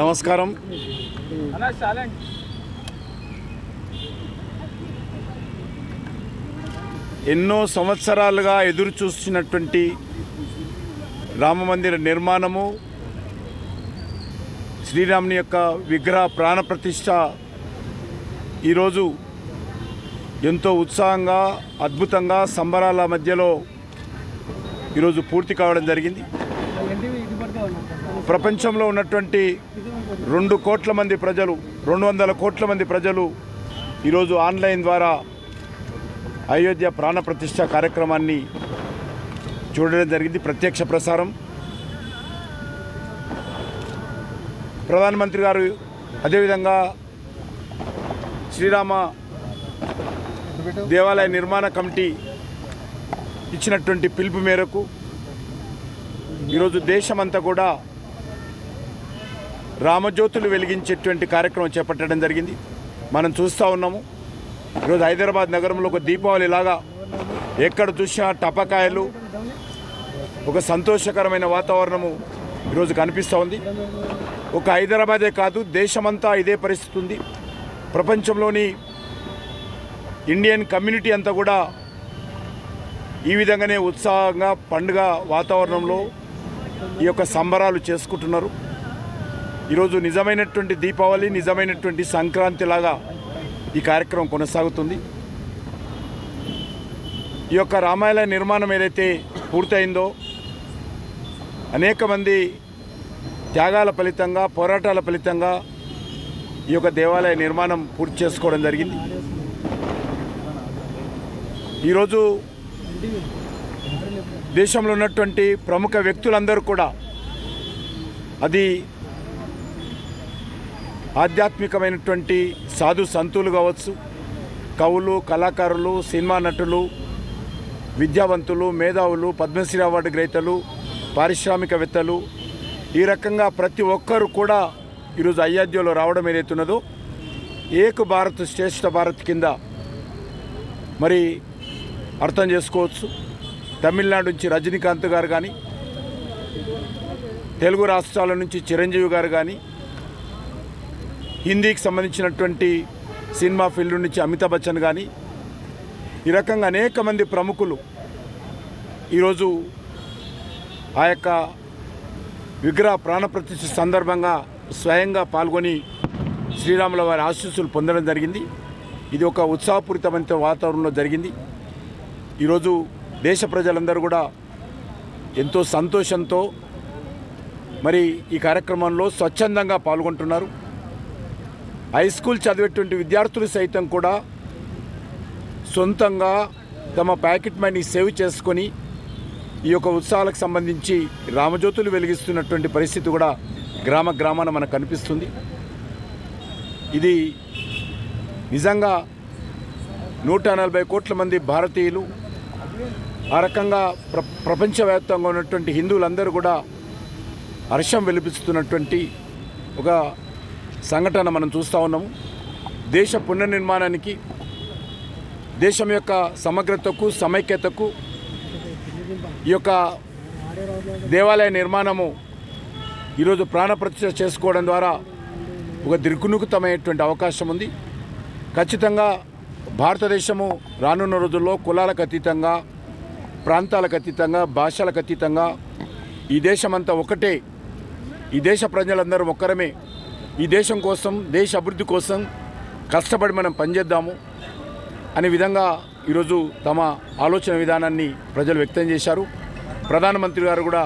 నమస్కారం. ఎన్నో సంవత్సరాలుగా ఎదురు చూస్తున్నటువంటి రామమందిర నిర్మాణము శ్రీరాముని యొక్క విగ్రహ ప్రాణప్రతిష్ఠ ఈరోజు ఎంతో ఉత్సాహంగా అద్భుతంగా సంబరాల మధ్యలో ఈరోజు పూర్తి కావడం జరిగింది. ప్రపంచంలో ఉన్నటువంటి రెండు కోట్ల మంది ప్రజలు రెండు వందల కోట్ల మంది ప్రజలు ఈరోజు ఆన్లైన్ ద్వారా అయోధ్య ప్రాణప్రతిష్ట కార్యక్రమాన్ని చూడడం జరిగింది. ప్రత్యక్ష ప్రసారం. ప్రధానమంత్రి గారు అదేవిధంగా శ్రీరామ దేవాలయ నిర్మాణ కమిటీ ఇచ్చినటువంటి పిలుపు మేరకు ఈరోజు దేశమంతా కూడా రామజ్యోతులు వెలిగించేటువంటి కార్యక్రమం చేపట్టడం జరిగింది. మనం చూస్తూ ఉన్నాము. ఈరోజు హైదరాబాద్ నగరంలో ఒక దీపావళి లాగా ఎక్కడ చూసినా టపకాయలు ఒక సంతోషకరమైన వాతావరణము ఈరోజు కనిపిస్తూ ఉంది. ఒక హైదరాబాదే కాదు దేశమంతా ఇదే పరిస్థితి ఉంది. ప్రపంచంలోని ఇండియన్ కమ్యూనిటీ అంతా కూడా ఈ విధంగానే ఉత్సాహంగా పండుగ వాతావరణంలో ఈ యొక్క సంబరాలు చేసుకుంటున్నారు. ఈరోజు నిజమైనటువంటి దీపావళి నిజమైనటువంటి సంక్రాంతి లాగా ఈ కార్యక్రమం కొనసాగుతుంది. ఈ యొక్క రామాయణ నిర్మాణం ఏదైతే పూర్తయిందో అనేక మంది త్యాగాల ఫలితంగా పోరాటాల ఫలితంగా ఈ యొక్క దేవాలయ నిర్మాణం పూర్తి చేసుకోవడం జరిగింది. ఈరోజు దేశంలో ఉన్నటువంటి ప్రముఖ వ్యక్తులందరూ కూడా అది ఆధ్యాత్మికమైనటువంటి సాధు సంతులు కావచ్చు కవులు కళాకారులు సినిమా నటులు విద్యావంతులు మేధావులు పద్మశ్రీ అవార్డు గ్రహీతలు పారిశ్రామికవేత్తలు ఈ రకంగా ప్రతి ఒక్కరు కూడా ఈరోజు అయోధ్యలో రావడం ఏదైతున్నదో ఏక భారత్ శ్రేష్ఠ భారత్ కింద మరి అర్థం చేసుకోవచ్చు. తమిళనాడు నుంచి రజనీకాంత్ గారు కానీ తెలుగు రాష్ట్రాల నుంచి చిరంజీవి గారు కానీ హిందీకి సంబంధించినటువంటి సినిమా ఫీల్డ్ నుంచి అమితాబ్ బచ్చన్ కానీ ఈ రకంగా అనేక మంది ప్రముఖులు ఈరోజు ఆ యొక్క విగ్రహ ప్రాణప్రతిష్ఠ సందర్భంగా స్వయంగా పాల్గొని శ్రీరాముల వారి ఆశీస్సులు పొందడం జరిగింది. ఇది ఒక ఉత్సాహపూరితమైన వాతావరణంలో జరిగింది. ఈరోజు దేశ ప్రజలందరూ కూడా ఎంతో సంతోషంతో మరి ఈ కార్యక్రమంలో స్వచ్ఛందంగా పాల్గొంటున్నారు. హై స్కూల్ చదివేటువంటి విద్యార్థులు సైతం కూడా సొంతంగా తమ ప్యాకెట్ మనీ సేవ్ చేసుకొని ఈ యొక్క ఉత్సవాలకు సంబంధించి రామజ్యోతులు వెలిగిస్తున్నటువంటి పరిస్థితి కూడా గ్రామ గ్రామాన మనకు కనిపిస్తుంది. ఇది నిజంగా నూట నలభై కోట్ల మంది భారతీయులు ఆ రకంగా ప్ర ప్రపంచవ్యాప్తంగా ఉన్నటువంటి హిందువులందరూ కూడా హర్షం వెలిపిస్తున్నటువంటి ఒక సంఘటన మనం చూస్తూ ఉన్నాము. దేశ పునర్నిర్మాణానికి దేశం యొక్క సమగ్రతకు సమైక్యతకు ఈ యొక్క దేవాలయ నిర్మాణము ఈరోజు ప్రాణప్రతిష్ఠ చేసుకోవడం ద్వారా ఒక దిగ్గునుకుతమైనటువంటి అవకాశం ఉంది. ఖచ్చితంగా భారతదేశము రానున్న రోజుల్లో కులాలకు అతీతంగా ప్రాంతాలకు అతీతంగా భాషలకు అతీతంగా ఈ దేశమంతా ఒకటే. ఈ దేశ ప్రజలందరూ ఒక్కరమే. ఈ దేశం కోసం దేశ అభివృద్ధి కోసం కష్టపడి మనం పనిచేద్దాము అనే విధంగా ఈరోజు తమ ఆలోచన విధానాన్ని ప్రజలు వ్యక్తం చేశారు. ప్రధానమంత్రి గారు కూడా